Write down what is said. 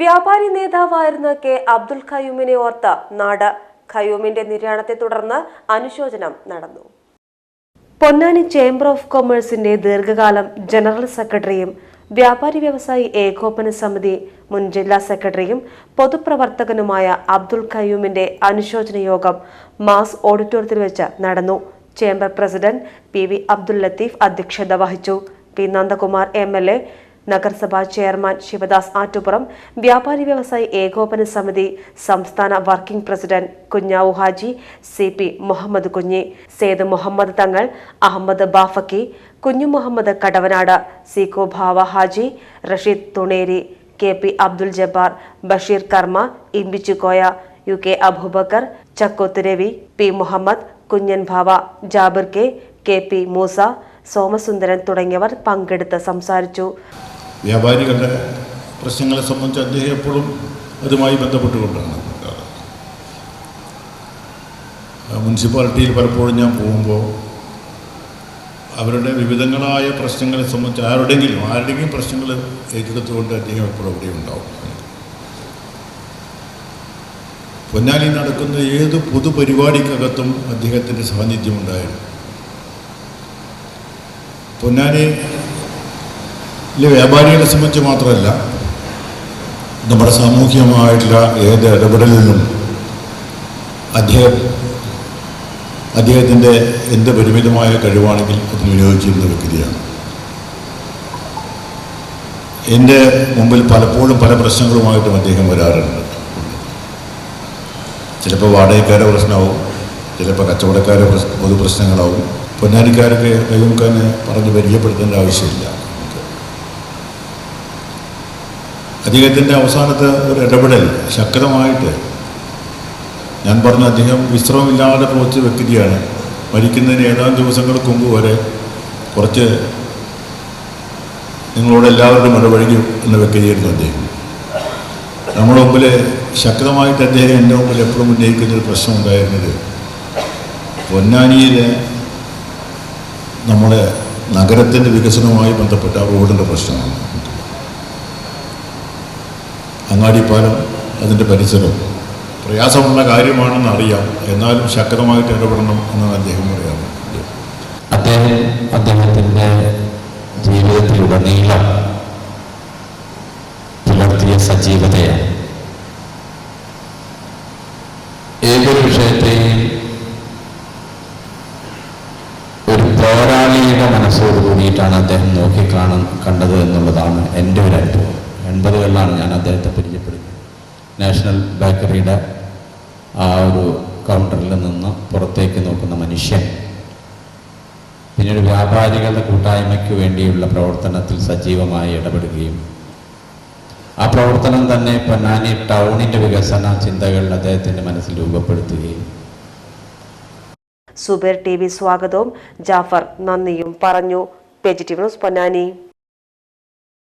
വ്യാപാരി നേതാവായിരുന്ന കെ അബ്ദുൽ ഖയൂമിനെ ഓർത്ത നാട്. ഖയൂമിന്റെ നിര്യാണത്തെ തുടർന്ന് അനുശോചനം നടന്നു. പൊന്നാനി ചേംബർ ഓഫ് കൊമേഴ്സിന്റെ ദീർഘകാലം ജനറൽ സെക്രട്ടറിയും വ്യാപാരി വ്യവസായി ഏകോപന സമിതി മുൻ ജില്ലാ സെക്രട്ടറിയും പൊതുപ്രവർത്തകനുമായ അബ്ദുൽ ഖയൂമിന്റെ അനുശോചന യോഗം മാസ് ഓഡിറ്റോറിയത്തിൽ വെച്ച് നടന്നു. Chamber president P V Abdul Latheef അധ്യക്ഷത വഹിച്ചു. P Nandakumar M L A നഗരസഭാ ചെയർമാൻ ശിവദാസ് ആറ്റുപുറം വ്യാപാരി വ്യവസായി ഏകോപന സമിതി സംസ്ഥാന working president Kunjavu Haji C P Muhammad Kunhi Saeed Muhammad തങ്ങൾ അഹമ്മദ് ബാഫക്കി കുഞ്ഞു Muhammad Kadavanad Seeko Bava Haji Rasheed Thuneri K P Abdul Jabbar Basheer Karma Imbichikoya U K Abubakar Chakkoth Ravi P Muhammad Kunjan Bava Jabir K K P Moosa Somasundaran തുടങ്ങിയവർ പങ്കെടുത്ത് സംസാരിച്ചു. വ്യാപാരികളുടെ പ്രശ്നങ്ങളെ സംബന്ധിച്ച് അദ്ദേഹം എപ്പോഴും അതുമായി ബന്ധപ്പെട്ടുകൊണ്ടാണ്. മുനിസിപ്പാലിറ്റിയിൽ പലപ്പോഴും ഞാൻ പോകുമ്പോൾ അവരുടെ വിവിധങ്ങളായ പ്രശ്നങ്ങളെ സംബന്ധിച്ച് ആരുടെങ്കിലും ആരുടെയും പ്രശ്നങ്ങൾ ഏറ്റെടുത്തുകൊണ്ട് അദ്ദേഹം എപ്പോഴും അവിടെ ഉണ്ടാവും. പൊന്നാലി നടക്കുന്ന ഏത് പൊതുപരിപാടിക്കകത്തും അദ്ദേഹത്തിന്റെ സാന്നിധ്യം ഉണ്ടായിരുന്നു. പൊന്നാനിയിലെ വ്യാപാരികളെ സംബന്ധിച്ച് മാത്രമല്ല നമ്മുടെ സാമൂഹികമായിട്ടുള്ള ഏത് ഇടപെടലിലും അദ്ദേഹം അദ്ദേഹത്തിന്റെ എന്ത് പരിമിതമായ കഴിവാണെങ്കിൽ അത് വിനിയോഗിച്ചിരുന്ന വ്യക്തിയാണ്. എന്റെ മുമ്പിൽ പലപ്പോഴും പല പ്രശ്നങ്ങളുമായിട്ടും അദ്ദേഹം വരാറുണ്ട്. ചിലപ്പോൾ വാടകക്കാരെ പ്രശ്നമാവും ചിലപ്പോൾ കച്ചവടക്കാരെ പൊതു പ്രശ്നങ്ങളാവും പൊന്നാനിക്കാരൊക്കെ കൈമുക്കാനെ പറഞ്ഞ് പരിചയപ്പെടുത്തേണ്ട ആവശ്യമില്ല. അദ്ദേഹത്തിന്റെ അവസാനത്തെ ഒരു ഇടപെടൽ ശക്തമായിട്ട് ഞാൻ പറഞ്ഞ അദ്ദേഹം വിശ്രമമില്ലാതെ പ്രവർത്തിച്ച വ്യക്തിയാണ് മരിക്കുന്നതിന് ഏതാനും ദിവസങ്ങൾക്ക് മുമ്പ് വരെ കുറച്ച് നിങ്ങളോട് എല്ലാവരുടെയും ഇടപഴകി എന്ന വ്യക്തിയായിരുന്നു അദ്ദേഹം. നമ്മുടെ മുമ്പിൽ ശക്തമായിട്ട് അദ്ദേഹം എന്റെ മുമ്പിൽ എപ്പോഴും ഉന്നയിക്കുന്നൊരു പ്രശ്നം ഉണ്ടായിരുന്നത് പൊന്നാനിയിലെ നമ്മുടെ നഗരത്തിന്റെ വികസനവുമായി ബന്ധപ്പെട്ട റോഡിന്റെ പ്രശ്നമാണ്. അങ്ങാടിപ്പാലം അതിന്റെ പരിസരം പ്രയാസമുള്ള കാര്യമാണെന്ന് അറിയാം. എന്നാലും ശക്തമായിട്ട് ഇടപെടണം എന്നാണ് അദ്ദേഹം പറയാറ് അദ്ദേഹം അദ്ദേഹത്തിന്റെ ജീവിതത്തിലുടനീളം പുലർത്തിയ സജീവതയാണ്. ഏതൊരു വിഷയത്തെയും ഒരു പോരാളിയുടെ മനസ്സോട് കൂടിയിട്ടാണ് അദ്ദേഹം നോക്കിക്കാണ കണ്ടത് എന്നുള്ളതാണ് എന്റെ ഒരു അനുഭവം എൺപതുകളിലാണ് ഞാൻ അദ്ദേഹത്തെ പരിചയപ്പെടുന്നത്. നാഷണൽ ബേക്കറിയുടെ ആ ഒരു കൗണ്ടറിൽ നിന്ന് പുറത്തേക്ക് നോക്കുന്ന മനുഷ്യൻ. പിന്നീട് വ്യാപാരികളുടെ കൂട്ടായ്മയ്ക്ക് വേണ്ടിയുള്ള പ്രവർത്തനത്തിൽ സജീവമായി ഇടപെടുകയും ആ പ്രവർത്തനം തന്നെ പൊന്നാനി ടൗണിന്റെ വികസന ചിന്തകൾ അദ്ദേഹത്തിന്റെ മനസ്സിൽ രൂപപ്പെടുത്തുകയും. സുബേർ ടി വി സ്വാഗതവും. ജാഫർ നന്ദിയും പറഞ്ഞു. Positive news Ponnani.